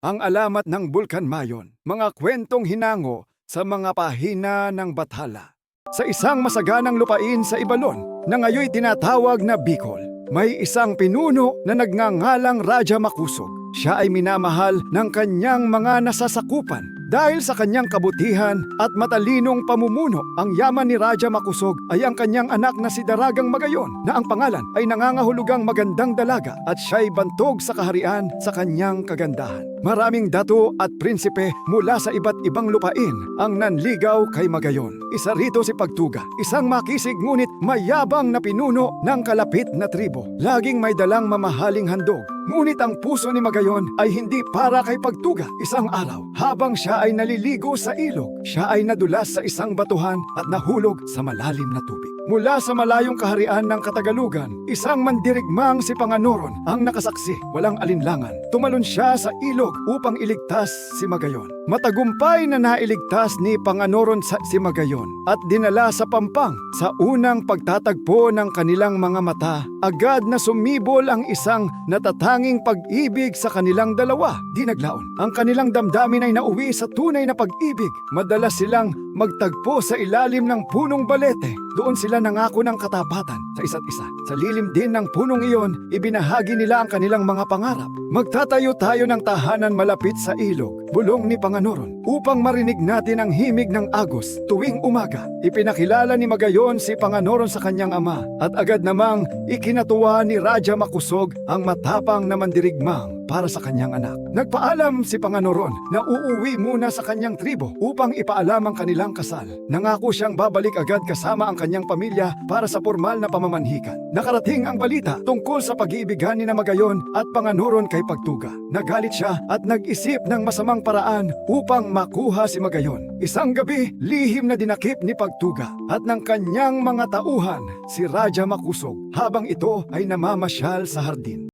ang alamat ng Bulkan Mayon, mga kwentong hinango sa mga pahina ng Bathala. Sa isang masaganang lupain sa Ibalon na ngayoy tinatawag na Bicol, may isang pinuno na nagngangalang Raja Makusog. Siya ay minamahal ng kanyang mga nasasakupan dahil sa kanyang kabutihan at matalinong pamumuno. Ang yaman ni Raja Makusog ay ang kanyang anak na si Daragang Magayon na ang pangalan ay nangangahulugang magandang dalaga at siya'y bantog sa kaharian sa kanyang kagandahan. Maraming dato at prinsipe mula sa iba't ibang lupain ang nanligaw kay Magayon. Isa rito si Pagtuga, isang makisig ngunit mayabang na pinuno ng kalapit na tribo. Laging may dalang mamahaling handog. Ngunit ang puso ni Magayon ay hindi para kay Pagtuga. Isang araw, habang siya ay naliligo sa ilog, siya ay nadulas sa isang batuhan at nahulog sa malalim na tubig. Mula sa malayong kaharian ng Katagalugan, isang mandirigmang si Panganoron ang nakasaksi, walang alinlangan. Tumalon siya sa ilog upang iligtas si Magayon. Matagumpay na nailigtas ni Panganoron sa si Magayon at dinala sa Pampang. Sa unang pagtatagpo ng kanilang mga mata, agad na sumibol ang isang natatanging pag-ibig sa kanilang dalawa. Di naglaon. Ang kanilang damdamin ay nauwi sa tunay na pag-ibig. Madalas silang magtagpo sa ilalim ng punong balete. Doon sila nangako ng katapatan sa isa't isa. Sa lilim din ng punong iyon, ibinahagi nila ang kanilang mga pangarap. Magtatayo tayo ng tahanan malapit sa ilog, bulong ni Panganoron, upang marinig natin ang himig ng agos tuwing umaga. Ipinakilala ni Magayon si Panganoron sa kanyang ama at agad namang ikinatuwa ni Raja Makusog ang matapang na mandirigmang para sa kanyang anak. Nagpaalam si Panganoron na uuwi muna sa kanyang tribo upang ipaalam ang kanilang kasal. Nangako siyang babalik agad kasama ang kanyang pamilya para sa formal na pamamanhikan. Nakarating ang balita tungkol sa pag-iibigan ni na Magayon at Panganoron kay Pagtuga. Nagalit siya at nag-isip ng masamang paraan upang makuha si Magayon. Isang gabi, lihim na dinakip ni Pagtuga at ng kanyang mga tauhan si Raja Makusog habang ito ay namamasyal sa hardin.